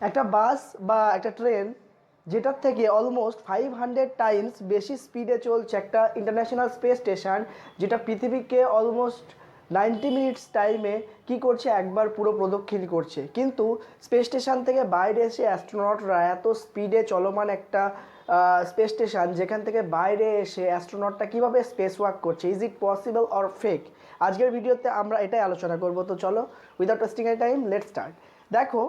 একটা বাস বা একটা ট্রেন যেটার থেকে অলমোস্ট ফাইভ হান্ড্রেড টাইমস বেশি স্পিডে চলছে একটা ইন্টারন্যাশনাল স্পেস স্টেশন যেটা পৃথিবীকে অলমোস্ট নাইনটি মিনিটস টাইমে কি করছে? একবার পুরো প্রদক্ষিণ করছে। কিন্তু স্পেস স্টেশন থেকে বাইরে এসে অ্যাস্ট্রোনটরা এত স্পিডে চলমান একটা স্পেস স্টেশন যেখান থেকে বাইরে এসে অ্যাস্ট্রোনটটা কীভাবে স্পেস ওয়াক করছে? Is it possible or fake আজকের ভিডিওতে আমরা এটাই আলোচনা করব। তো চলো without wasting a time let start দেখো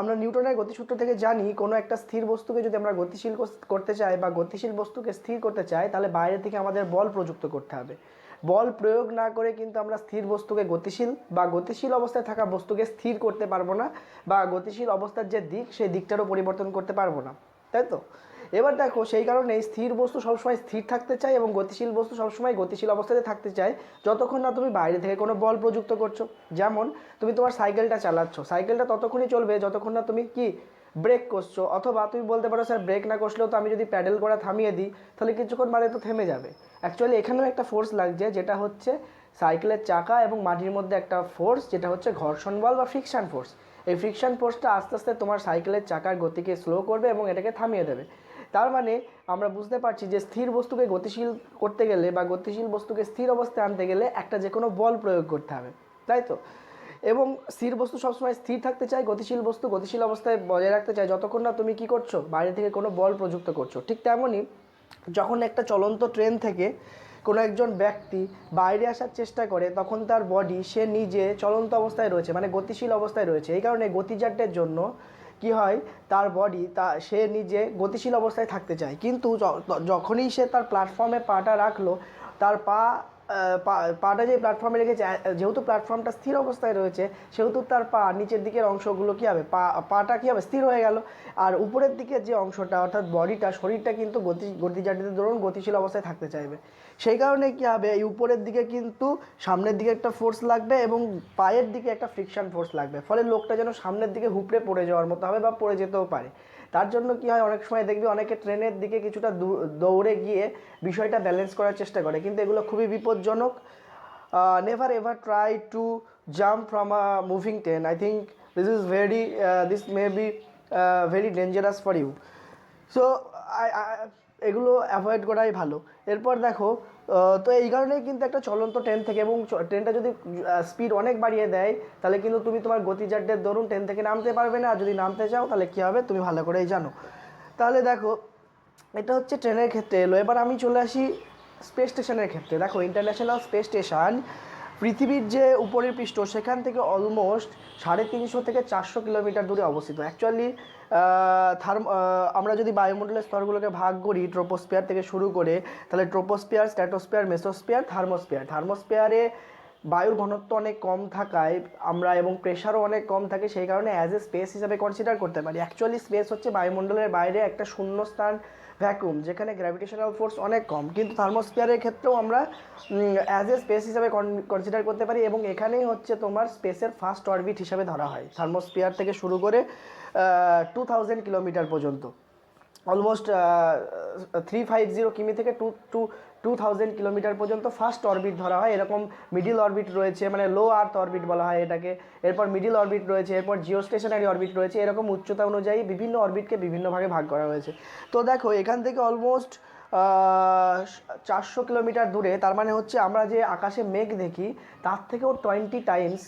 আমরা নিউটনের গতিসূত্র থেকে জানি কোনো একটা স্থির বস্তুকে যদি আমরা গতিশীল করতে চাই বা গতিশীল বস্তুকে স্থির করতে চাই, তাহলে বাইরে থেকে আমাদের বল প্রযুক্ত করতে হবে। বল প্রয়োগ না করে কিন্তু আমরা স্থির বস্তুকে গতিশীল বা গতিশীল অবস্থায় থাকা বস্তুকে স্থির করতে পারব না বা গতিশীল অবস্থার যে দিক, সেই দিকটারও পরিবর্তন করতে পারব না। তাই তো? এবার দেখো, সেই কারণে স্থির বস্তু সবসময় স্থির থাকতে চায় এবং গতিশীল বস্তু সবসময় গতিশীল অবস্থাতে থাকতে চায়, যতক্ষণ না তুমি বাইরে থেকে কোনো বল প্রযুক্ত করছ। যেমন, তুমি তোমার সাইকেলটা চালাচ্ছ, সাইকেলটা ততক্ষণই চলবে যতক্ষণ না তুমি কি ব্রেক করছ অথবা তুমি বলতে পারো, স্যার, ব্রেক না করলেও তো আমি যদি প্যাডেল করা থামিয়ে দিই, তাহলে কিছুক্ষণ বাদে তো থেমে যাবে। অ্যাকচুয়ালি এখানেও একটা ফোর্স লাগছে, যেটা হচ্ছে সাইকেলের চাকা এবং মাটির মধ্যে একটা ফোর্স যেটা হচ্ছে ঘর্ষণ বল বা ফ্রিকশান ফোর্স এই ফ্রিকশান ফোর্সটা আস্তে আস্তে তোমার সাইকেলের চাকার গতিকে স্লো করবে এবং এটাকে থামিয়ে দেবে। তার মানে আমরা বুঝতে পারছি যে স্থির বস্তুকে গতিশীল করতে গেলে বা গতিশীল বস্তুকে স্থির অবস্থায় আনতে গেলে একটা যে কোনো বল প্রয়োগ করতে হবে, তাই তো? এবং স্থির বস্তু সবসময় স্থির থাকতে চায়, গতিশীল বস্তু গতিশীল অবস্থায় বজায় রাখতে চায়, যতক্ষণ না তুমি কি করছ, বাইরে থেকে কোনো বল প্রযুক্ত করছ। ঠিক তেমনই যখন একটা চলন্ত ট্রেন থেকে কোনো একজন ব্যক্তি বাইরে আসার চেষ্টা করে, তখন তার বডি সে নিজে চলন্ত অবস্থায় রয়েছে মানে গতিশীল অবস্থায় রয়েছে। এই কারণে গতিজাড্যের জন্য কি হয়? তার বডি তা, সে নিজে গতিশীল অবস্থায় থাকতে চায়। কিন্তু যখনই সে তার প্ল্যাটফর্মে পাটা রাখল, তার পা- পাটা যে প্ল্যাটফর্মে রেখেছে যেহেতু প্ল্যাটফর্মটা স্থির অবস্থায় রয়েছে, সেহেতু তার পা নিচের দিকের অংশগুলো কী হবে? পা, পাটা কী হবে? স্থির হয়ে গেল। আর উপরের দিকের যে অংশটা, অর্থাৎ বডিটা শরীরটা কিন্তু গতি গতিজাটিতে ধরুন গতিশীল অবস্থায় থাকতে চাইবে। সেই কারণে কী হবে? এই উপরের দিকে কিন্তু সামনের দিকে একটা ফোর্স লাগবে এবং পায়ের দিকে একটা ফ্রিকশন ফোর্স লাগবে। ফলে লোকটা যেন সামনের দিকে হুপড়ে পড়ে যাওয়ার মতো হবে বা পড়ে যেতেও পারে। তার জন্য কি হয়, অনেক সময় দেখবি অনেকে ট্রেনের দিকে কিছুটা দৌড়ে গিয়ে বিষয়টা ব্যালেন্স করার চেষ্টা করে। কিন্তু এগুলো খুবই বিপজ্জনক। Never ever try to jump from a moving train I think this is very this may be very dangerous for you so এগুলো অ্যাভয়েড করাই ভালো। এরপর দেখো তো এই কারণেই কিন্তু একটা চলন্ত ট্রেন থেকে এবং ট্রেনটা যদি স্পিড অনেক বাড়িয়ে দেয়, তাহলে কিন্তু তুমি তোমার গতিজাড্যের দরুন ট্রেন থেকে নামতে পারবে না। আর যদি নামতে চাও, তাহলে কী হবে? তুমি ভালো করেই জানো। তাহলে দেখো, এটা হচ্ছে ট্রেনের ক্ষেত্রে এলো। এবার আমি চলে আসি স্পেস স্টেশনের ক্ষেত্রে। দেখো ইন্টারন্যাশনাল স্পেস স্টেশন পৃথিবীর যে উপরের পৃষ্ঠ, সেখান থেকে অলমোস্ট সাড়ে তিনশো থেকে চারশো কিলোমিটার দূরে অবস্থিত। অ্যাকচুয়ালি থার্ম আমরা যদি বায়ুমণ্ডলের স্তরগুলোকে ভাগ করি ট্রোপোস্পিয়ার থেকে শুরু করে, তাহলে ট্রোপোস্পিয়ার স্ট্যাটোস্পিয়ার মেসোস্পিয়ার থার্মোস্পিয়ার থার্মোস্পিয়ারে বায়ুর ঘনত্ব অনেক কম থাকায় আমরা এবং প্রেশারও অনেক কম থাকে, সেই কারণে অ্যাজ এ স্পেস হিসাবে কনসিডার করতে পারি। অ্যাকচুয়ালি স্পেস হচ্ছে বায়ুমণ্ডলের বাইরে একটা শূন্যস্থান ভ্যাকুম যেখানে গ্র্যাভিটেশনাল ফোর্স অনেক কম, কিন্তু থার্মোস্ফিয়ারের ক্ষেত্রেও আমরা অ্যাজ এ স্পেস হিসাবে কনসিডার করতে পারি এবং এখানেই হচ্ছে তোমার স্পেসের ফার্স্ট অরবিট হিসাবে ধরা হয় থার্মোস্ফিয়ার থেকে শুরু করে টু থাউজেন্ড কিলোমিটার পর্যন্ত। অলমোস্ট থ্রি ফাইভ জিরো কিমি থেকে two two two thousand kilometre পর্যন্ত ফার্স্ট অরবিট ধরা হয়। এরকম মিডিল অরবিট রয়েছে মানে লো আর্থ অরবিট বলা হয় এটাকে। এরপর মিডিল অরবিট রয়েছে, এরপর জিও স্টেশনারি অরবিট রয়েছে। এরকম উচ্চতা অনুযায়ী বিভিন্ন অরবিটকে বিভিন্ন ভাগে ভাগ করা হয়েছে। তো দেখো, এখান থেকে অলমোস্ট চারশো কিলোমিটার দূরে, তার মানে হচ্ছে আমরা যে আকাশে মেঘ দেখি, তার থেকেও টোয়েন্টি টাইমস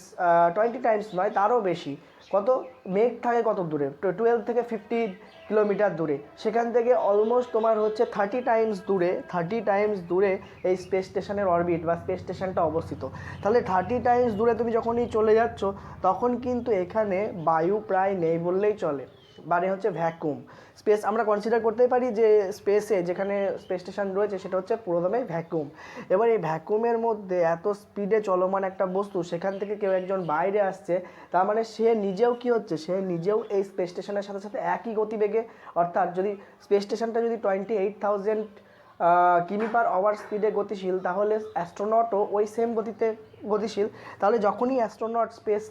টোয়েন্টি টাইমস নয়, তারও বেশি। কত মেঘ থাকে কত দূরে? টুয়েলভ থেকে ফিফটি কিলোমিটার দূরে। সেখান থেকে অলমোস্ট তোমার হচ্ছে থার্টি টাইমস দূরে থার্টি টাইমস দূরে এই স্পেস স্টেশনের অরবিট বা স্পেস স্টেশনটা অবস্থিত। তাহলে থার্টি টাইমস দূরে তুমি যখনই চলে যাচ্ছ, তখন কিন্তু এখানে বায়ু প্রায় নেই বললেই চলে। মানে হচ্ছে ভ্যাকুম স্পেস আমরা কনসিডার করতে পারি যে স্পেসে যেখানে স্পেস স্টেশন রয়েছে সেটা হচ্ছে পুরোদমে ভ্যাকুম এবার এই ভ্যাকুমের মধ্যে এত স্পিডে চলমান একটা বস্তু সেখান থেকে কেউ একজন বাইরে আসছে, তার মানে সে নিজেও কি হচ্ছে? সে নিজেও এই স্পেস স্টেশনের সাথে সাথে একই গতিবেগে, অর্থাৎ যদি স্পেস স্টেশনটা যদি টোয়েন্টি এইট থাউজেন্ড কিমি পার আওয়ার স্পিডে গতিশীল, তাহলে অ্যাস্ট্রোনটও ওই সেম গতিতে গতিশীল, তাহলে যখনই অ্যাস্ট্রোনট স্পেস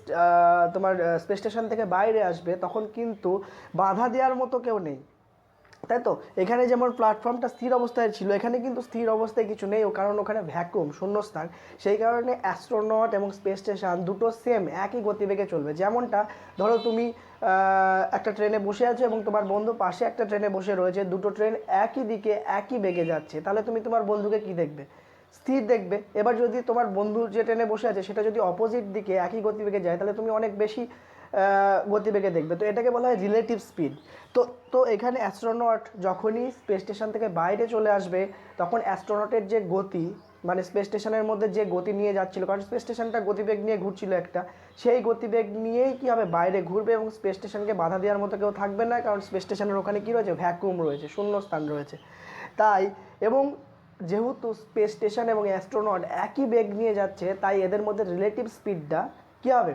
তোমার স্পেস স্টেশন থেকে বাইরে আসবে, তখন কিন্তু বাধা দেওয়ার মতো কেউ নেই। তাই তো? এখানে যেমন প্ল্যাটফর্মটা স্থির অবস্থায় ছিল, এখানে কিন্তু স্থির অবস্থায় কিছু নেই, ও কারণ ওখানে ভ্যাকুম শূন্যস্থান। সেই কারণে অ্যাস্ট্রোনট এবং স্পেস স্টেশন দুটো সেম একই গতিবেগে চলবে। যেমনটা ধরো তুমি একটা ট্রেনে বসে আছো এবং তোমার বন্ধু পাশে একটা ট্রেনে বসে রয়েছে, দুটো ট্রেন একই দিকে, একই বেগে যাচ্ছে। তাহলে তুমি তোমার বন্ধুকে কি দেখবে? স্থির দেখবে। এবার যদি তোমার বন্ধু যে ট্রেনে বসে আছে, সেটা যদি অপোজিট দিকে একই গতিবেগে যায়, তাহলে তুমি অনেক বেশি গতিবেগে দেখবে। তো এটাকে বলা হয় রিলেটিভ স্পিড তো তো এখানে অ্যাস্ট্রোনট যখনই স্পেস স্টেশন থেকে বাইরে চলে আসবে, তখন অ্যাস্ট্রোনটের যে গতি মানে স্পেস স্টেশনের মধ্যে যে গতি নিয়ে যাচ্ছিল, কারণ স্পেস স্টেশনটা গতিবেগ নিয়ে ঘুরছিল একটা, সেই গতিবেগ নিয়েই কী হবে? বাইরে ঘুরবে এবং স্পেস স্টেশনকে বাধা দেওয়ার মতো কেউ থাকবে না, কারণ স্পেস স্টেশনের ওখানে কী রয়েছে? ভ্যাকুম রয়েছে, শূন্যস্থান রয়েছে। তাই, এবং যেহেতু স্পেস স্টেশন এবং অ্যাস্ট্রোনট একই বেগ নিয়ে যাচ্ছে, তাই এদের মধ্যে রিলেটিভ স্পিডটা কী হবে?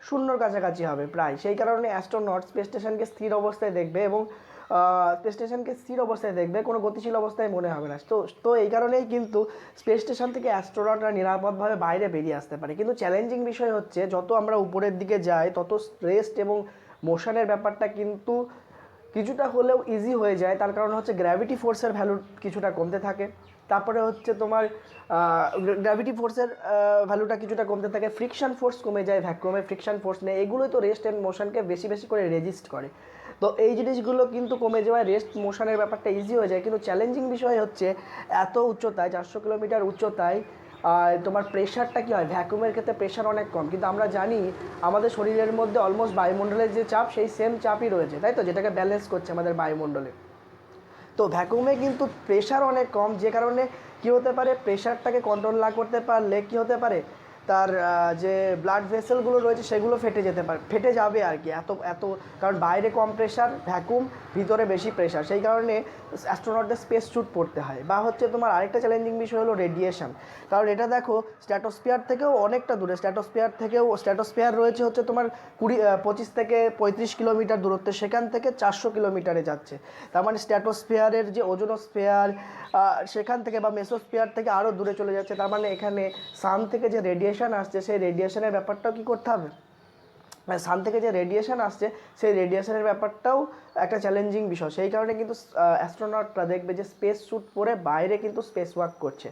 শূন্যর কাছাকাছি হবে প্রায়। সেই কারণে অ্যাস্ট্রোনট স্পেস স্টেশনকে স্থির অবস্থায় দেখবে এবং স্পেস স্টেশনকে স্থির অবস্থায় দেখবে, কোনো গতিশীল অবস্থায় মনে হবে না। তো তো এই কারণেই কিন্তু স্পেস স্টেশন থেকে অ্যাস্ট্রোনটরা নিরাপদভাবে বাইরে বেরিয়ে আসতে পারে। কিন্তু চ্যালেঞ্জিং বিষয় হচ্ছে, যত আমরা উপরের দিকে যাই, তত রেস্ট এবং মোশনের ব্যাপারটা কিন্তু কিছুটা হলেও ইজি হয়ে যায়। তার কারণ হচ্ছে গ্র্যাভিটি ফোর্সের ভ্যালু কিছুটা কমতে থাকে। তারপরে হচ্ছে তোমার গ্র্যাভিটি ফোর্সের ভ্যালুটা কিছুটা কমতে থাকে ফ্রিকশান ফোর্স কমে যায় ভ্যাকুয়ামে ফ্রিকশান ফোর্স নেই এগুলোই তো রেস্ট অ্যান্ড মোশনকে বেশি বেশি করে রেজিস্ট করে। তো এই জিনিসগুলো কিন্তু কমে যাওয়ায় রেস্ট মোশনের ব্যাপারটা ইজি হয়ে যায়, কিন্তু চ্যালেঞ্জিং বিষয় হচ্ছে এত উচ্চতায়, চারশো কিলোমিটার উচ্চতায় তোমার প্রেশারটা কী হয়? ভ্যাকুমের ক্ষেত্রে প্রেশার অনেক কম, কিন্তু আমরা জানি আমাদের শরীরের মধ্যে অলমোস্ট বায়ুমণ্ডলের যে চাপ, সেই সেম চাপই রয়েছে, তাই তো? যেটাকে ব্যালেন্স করছে আমাদের বায়ুমণ্ডলে। তো ভ্যাকুমে কিন্তু প্রেশার অনেক কম, যে কারণে কী হতে পারে? প্রেশারটাকে কন্ট্রোল না করতে পারলে কী হতে পারে? তার যে ব্লাড ভেসেলগুলো রয়েছে সেগুলো ফেটে যেতে পারে, ফেটে যাবে আর কি, এত এত, কারণ বাইরে কম প্রেশার ভ্যাকুম ভিতরে বেশি প্রেশার সেই কারণে অ্যাস্ট্রোনটদের স্পেস শ্যুট পড়তে হয়। বা হচ্ছে তোমার আরেকটা চ্যালেঞ্জিং বিষয় হলো রেডিয়েশন কারণ এটা দেখো স্ট্র্যাটোস্পিয়ার থেকেও অনেকটা দূরে স্ট্র্যাটোস্পিয়ার থেকেও স্ট্র্যাটোস্পিয়ার রয়েছে হচ্ছে তোমার কুড়ি পঁচিশ থেকে পঁয়ত্রিশ কিলোমিটার দূরত্বে, সেখান থেকে চারশো কিলোমিটারে যাচ্ছে। তার মানে স্ট্র্যাটোস্ফিয়ারের যে ওজোনোস্ফিয়ার সেখান থেকে বা মেসোস্ফিয়ার থেকে আরও দূরে চলে যাচ্ছে, তার মানে এখানে সান থেকে যে রেডিয়েশন আসছে, সেই রেডিয়েশনের ব্যাপারটাও কী করতে হবে? সান থেকে যে রেডিয়েশান আসছে, সেই রেডিয়েশনের ব্যাপারটাও একটা চ্যালেঞ্জিং বিষয়। সেই কারণে কিন্তু অ্যাস্ট্রোনটরা দেখবে যে স্পেস শ্যুট পরে বাইরে কিন্তু স্পেস ওয়ার্ক করছে।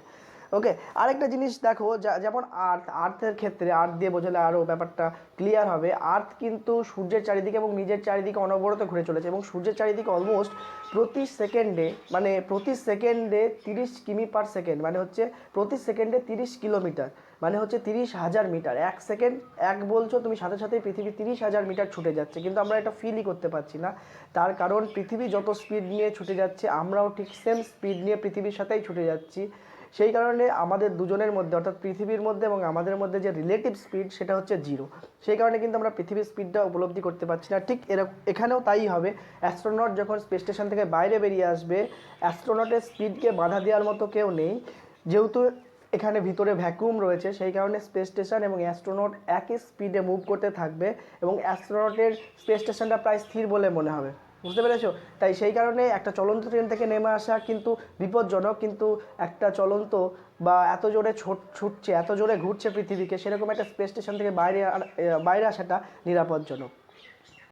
ওকে আরেকটা জিনিস দেখো যেমন আর্থ আর্থের ক্ষেত্রে আর্থ দিয়ে বোঝালে আরও ব্যাপারটা ক্লিয়ার হবে। আর্থ কিন্তু সূর্যের চারিদিকে এবং নিজের চারিদিকে অনবরত ঘুরে চলেছে এবং সূর্যের চারিদিকে অলমোস্ট প্রতি সেকেন্ডে মানে প্রতি সেকেন্ডে তিরিশ কিমি পার সেকেন্ড মানে হচ্ছে প্রতি সেকেন্ডে তিরিশ কিলোমিটার। মানে হচ্ছে তিরিশ হাজার মিটার। এক সেকেন্ড, এক বলছো তুমি সাথে সাথে পৃথিবী তিরিশ হাজার মিটার ছুটে যাচ্ছে। কিন্তু আমরা এটা ফিলই করতে পারছি না। তার কারণ পৃথিবী যত স্পিড নিয়ে ছুটে যাচ্ছে, আমরাও ঠিক সেম স্পিড নিয়ে পৃথিবীর সাথেই ছুটে যাচ্ছি। সেই কারণে আমাদের দুজনের মধ্যে, অর্থাৎ পৃথিবীর মধ্যে এবং আমাদের মধ্যে যে রিলেটিভ স্পিড সেটা হচ্ছে জিরো সেই কারণে কিন্তু আমরা পৃথিবীর স্পিডটা উপলব্ধি করতে পারছি না। ঠিক এরকম এখানেও তাই হবে। অ্যাস্ট্রোনট যখন স্পেস স্টেশন থেকে বাইরে বেরিয়ে আসবে অ্যাস্ট্রোনটের স্পিডকে বাধা দেওয়ার মতো কেউ নেই। যেহেতু এখানে ভিতরে ভ্যাকুয়াম রয়েছে, সেই কারণে স্পেস স্টেশন এবং অ্যাস্ট্রোনট একই স্পিডে মুভ করতে থাকবে এবং অ্যাস্ট্রোনটের স্পেস স্টেশনটা প্রায় স্থির বলে মনে হবে। বুঝতে পেরেছ? তাই সেই কারণে একটা চলন্ত ট্রেন থেকে নেমে আসা কিন্তু বিপজ্জনক, কিন্তু একটা চলন্ত বা এত জোরে ছোট, ছুটছে, এত জোরে ঘুরছে পৃথিবীকে, সেরকম একটা স্পেস স্টেশন থেকে বাইরে বাইরে আসাটা নিরাপদজনক।